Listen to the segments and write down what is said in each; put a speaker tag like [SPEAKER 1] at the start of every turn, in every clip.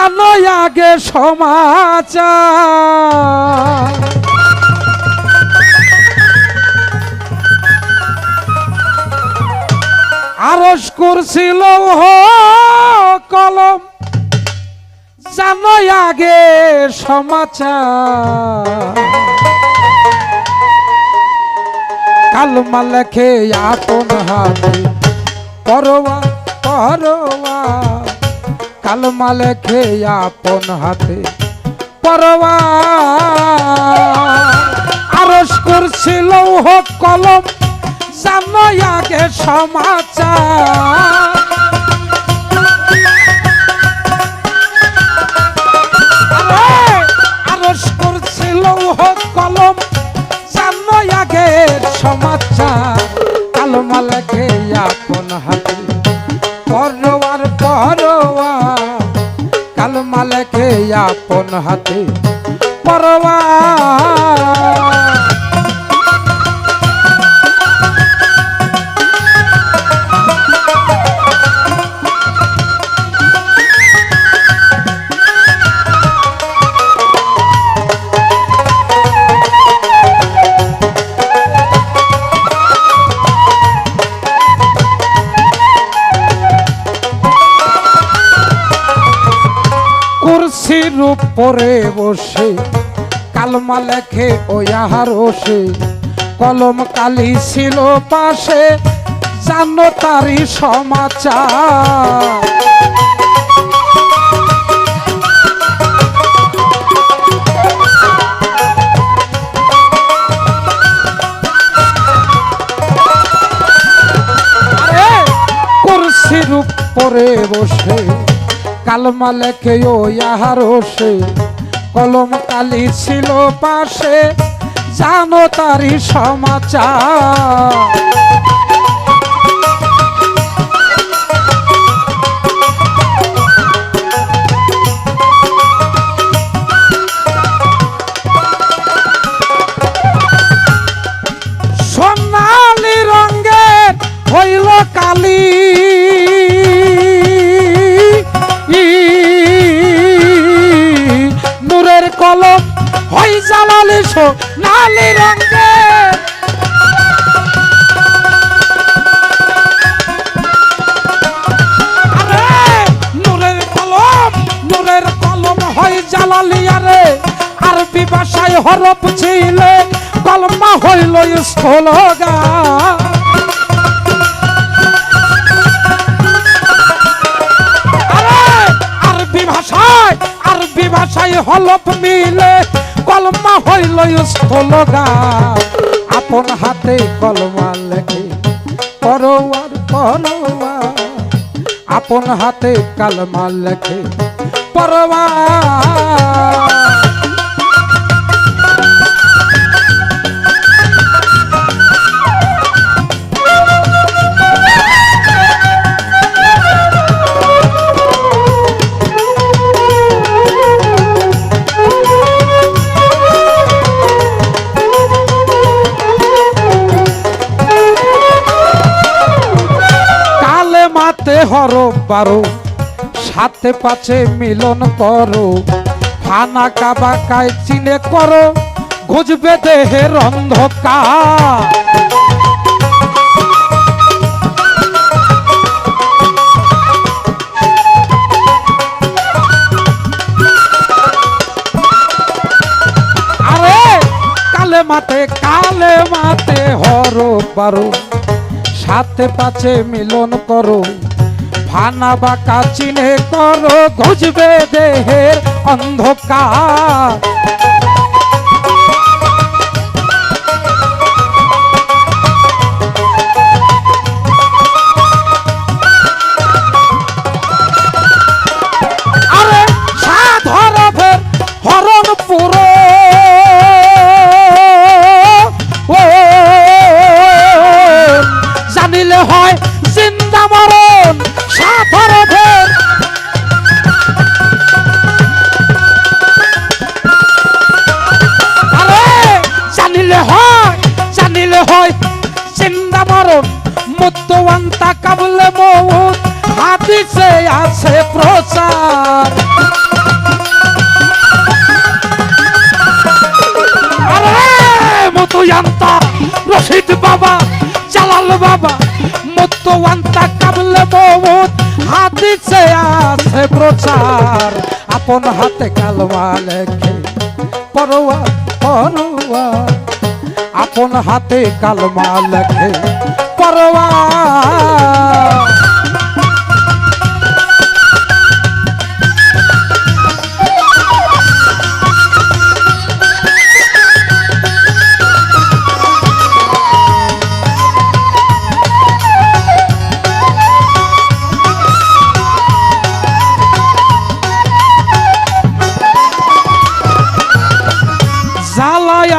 [SPEAKER 1] জানো আগে সমাচার। আরস করছিল কলম। জানো আগে সমাচার। কালমা লেখে আপন হাতে পরোয়া পরোয়া। কালমা লেখে আপন হাতে পরোয়া। আরস করছিল কলম জানো আগে সমাচার। আরে, আরস করছিল কলম জানো আগে সমাচার। কালমা লেখে আপন হাতে পরোয়া উপরে বসে, কালমা লেখে, ও আহার ওসে কলম কালি ছিল পাশে, জানো তারি সমাচার। উপরে বসে কালমা লেখে ও আহার হোসে কলম কালি ছিল পাশে জানো তারি সমাচার। জালালি সোনালি আরে, নূরের কলম নূরের কলম হয় জালালি আরে আরবি ভাষায় হরফ ছিলে, কলমা হইল স্থলগা আরে, আরবি ভাষায় আরবি ভাষায় হলফ মিলে কলমা হইল স্থলগা আপন হাতে কলমা লেখে পরোয়ার পরোয়া। আপন হাতে কালমা লেখে পরোয়া। মাতে হর বারো, সাথে পাছে মিলন করো। ফানা কাবা কায় চিনে করো গুজবে দেহের অন্ধকার। আরে, কালে মাতে কালে মাতে হর বারো। সাথে পাছে মিলন করো। ফানা বা কাচিনে করো ঘুজবে দেহের অন্ধকার। কাবলে মৌত হাদিসে আছে প্রচার। মতুয়ান্তা, রশিদ বাবা, জালাল বাবা, মতুয়ান্তা কাবলে মৌত হাদিসে আছে প্রচার। আপন হাতে কালমা লেখে, পরোয়া পরোয়া। আপন হাতে কালমা লেখে পরোয়া।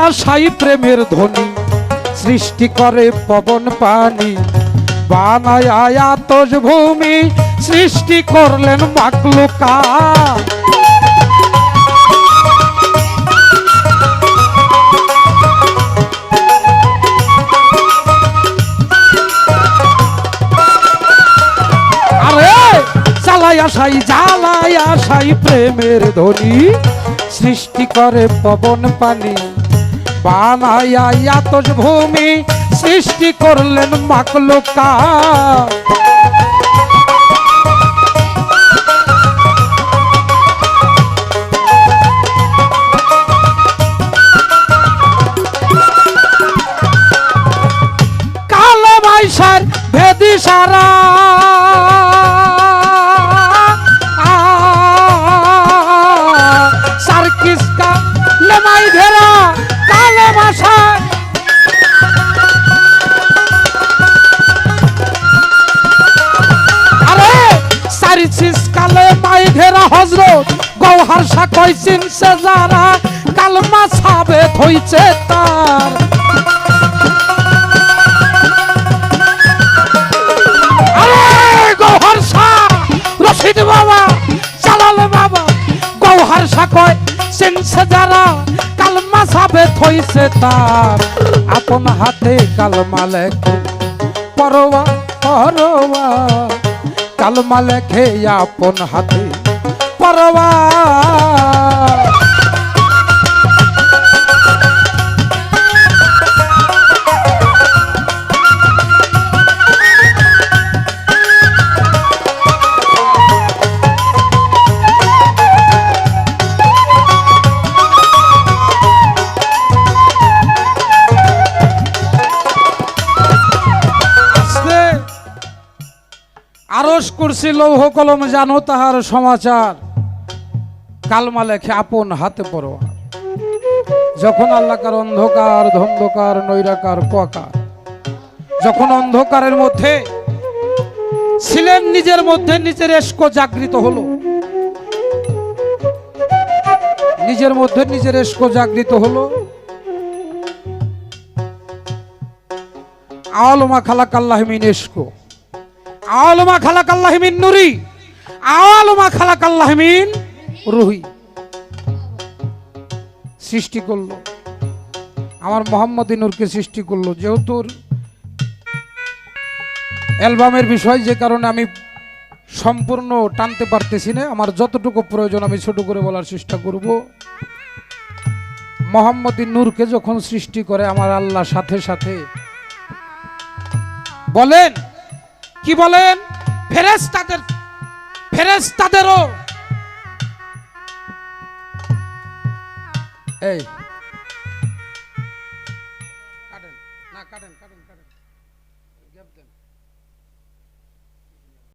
[SPEAKER 1] আশাই প্রেমের ধ্বনি। সৃষ্টি করে পবন পানি, বানায় ভূমি, সৃষ্টি করলেন মাকলুকা আশাই জ্বালায় আশাই প্রেমের ধ্বনি, সৃষ্টি করে পবন পানি। বানায়া আতস ভূমি সৃষ্টি করলেন মাকলুকা। কালো মাইসার ভেদি সারা। হজরত গৌহার সাকই চিনছে যারা কালমা সাবে থইছে তার গৌহার শাহ, রশিদ বাবা চালাল বাবা গৌহার শাহ কয় চিনছে যারা কালমা সাবে থইছে তার আপন হাতে কালমা লেখে, পরোয়া পরোয়া। কালমা লেখে আপন হাতে আজকে আরস করছি কলম জানো তাহার সমাচার। কালমা লেখে আপন হাতে পড়োয়া যখন আল্লাহকার অন্ধকার, ধন্ধকার, নৈরাকার, কোয়াকার, যখন অন্ধকারের মধ্যে ছিলেন নিজের মধ্যে, নিজের এস্ক জাগৃত হলো। নিজের মধ্যে নিজের এস্ক জাগৃত হলো। আলমা খালাক আল্লাহ মিন এসকো আলমা খালাক আল্লাহ মিন নুরি। আলমা খালাক আল্লাহ মিন রুহি সৃষ্টি করল। আমার মোহাম্মদ নূরকে সৃষ্টি করল। যেহেতু অ্যালবামের বিষয়, যে কারণে আমি সম্পূর্ণ টানতে পারতেছি না, আমার যতটুকু প্রয়োজন আমি ছোট করে বলার চেষ্টা করব। মোহাম্মদ নূরকে যখন সৃষ্টি করে আমার আল্লাহ সাথে সাথে, বলেন, কি বলেন? ফেরেশতাদের, ফেরেশতাদেরও এই কাটেন না